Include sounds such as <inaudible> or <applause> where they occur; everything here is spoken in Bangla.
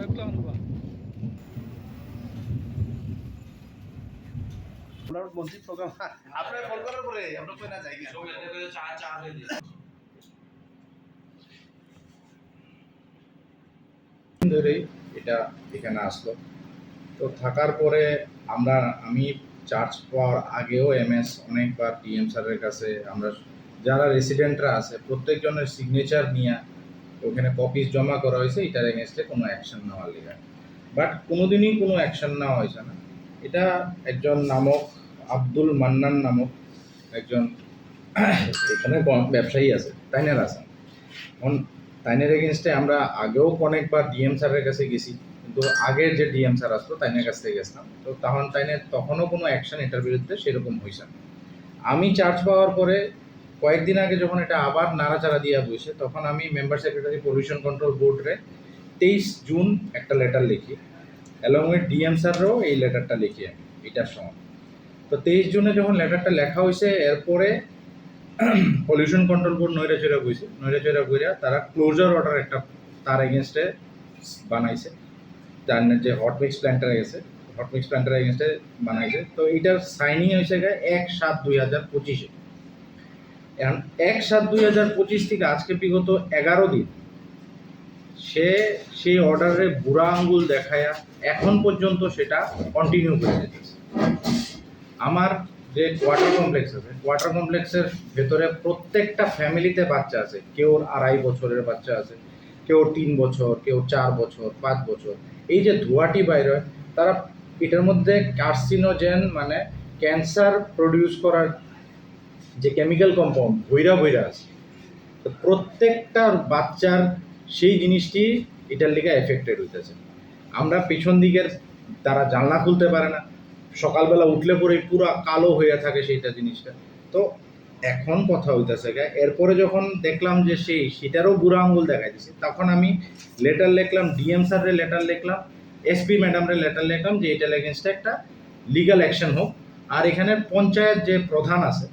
ওটাগুলো আনবা আপনার মন্ত্রী প্রোগ্রাম আপনার ফোন করার পরে আমরা কই না যাই গিয়া। দিন ধরেই এটা এখানে আসলো। তো থাকার পরে আমরা আমি চার্জ পাওয়ার আগেও এমএস অনেকবার ডিএম স্যারের কাছে আমরা যারা রেসিডেন্টরা আছে প্রত্যেকজনের সিগনেচার নিয়ে ওখানে কপিস জমা করা হয়েছে, এটার এগেনস্টে কোনো অ্যাকশন নেওয়ার লিগে বাট কোনোদিনই কোনো অ্যাকশন নেওয়া হয়েছে না। এটা একজন নামক, আব্দুল মান্নান নামক একজন <coughs> এখানে ব্যবসায়ী আছে, তাইনের আছেন এখন তাইনের এগেনস্টে আমরা আগেও অনেকবার ডিএম স্যারের কাছে গেছি, কিন্তু আগের যে ডিএম স্যার আসতো, তাইনের কাছ থেকে গেছিলাম। তো তখন তাইনের তখনও কোনো অ্যাকশন এটার বিরুদ্ধে সেরকম হয়েছে আমি চার্জ পাওয়ার পরে কয়েকদিন আগে যখন এটা আবার নাড়াচাড়া দিয়া বসে, তখন আমি মেম্বার সেক্রেটারি পলিউশন কন্ট্রোল বোর্ডরে তেইশ জুন একটা লেটার লিখি। অ্যালং উইথ ডিএম স্যারও এই লেটারটা লিখি আমি, এটার সময়। তো তেইশ জুনে যখন লেটারটা লেখা হয়েছে এরপরে পলিউশন কন্ট্রোল বোর্ড নৈরাচৈরা বইছে। নৈরাচৈরা বইরা তারা ক্লোজার অর্ডার একটা তার এগেনস্টে বানাইছে। তার যে হট মিক্স প্ল্যান্টার গেছে। হট মিক্স প্ল্যান্টার এগেনস্টে বানাইছে। তো এটার সাইনিং হয়েছে এক সাত দুই হাজার পঁচিশে। এক সাত দুই হাজার পঁচিশ থেকে আজকে বিগত এগারো দিন, সে সেই অর্ডারে বুড়া আঙ্গুল দেখায়া এখন পর্যন্ত সেটা কন্টিনিউ করে যেতেছে আমার যে কোয়ার্টার কমপ্লেক্স আছে কোয়ার্টার কমপ্লেক্সের ভেতরে প্রত্যেকটা ফ্যামিলিতে বাচ্চা আছে। কেউ আড়াই বছরের বাচ্চা আছে, কেউ তিন বছর, কেউ চার বছর, পাঁচ বছর। এই যে ধোঁয়াটি বাইরে হয়, তারা এটার মধ্যে কার্সিনোজেন মানে ক্যান্সার প্রডিউস করার যে কেমিক্যাল কম্পাউন্ড ভৈরা ভৈরা আছে। তো প্রত্যেকটা বাচ্চার সেই জিনিসটি এটার লিগে এফেক্টেড হইতেছে। আমরা পিছন দিকের তারা জানলা খুলতে পারে না। সকালবেলা উঠলে পরে পুরো কালো হয়ে থাকে সেইটা জিনিসটা। তো এখন কথা হইতেছে গা, এরপরে যখন দেখলাম যে সেই সেটারও বুড়া আঙ্গুল দেখা দিছে, তখন আমি লেটার লিখলাম ডিএম স্যারের লেটার লিখলাম এসপি ম্যাডামের লেটার লিখলাম যে এটার এগেনস্টে একটা লিগাল অ্যাকশন হোক। আর এখানে পঞ্চায়েত যে প্রধান আছে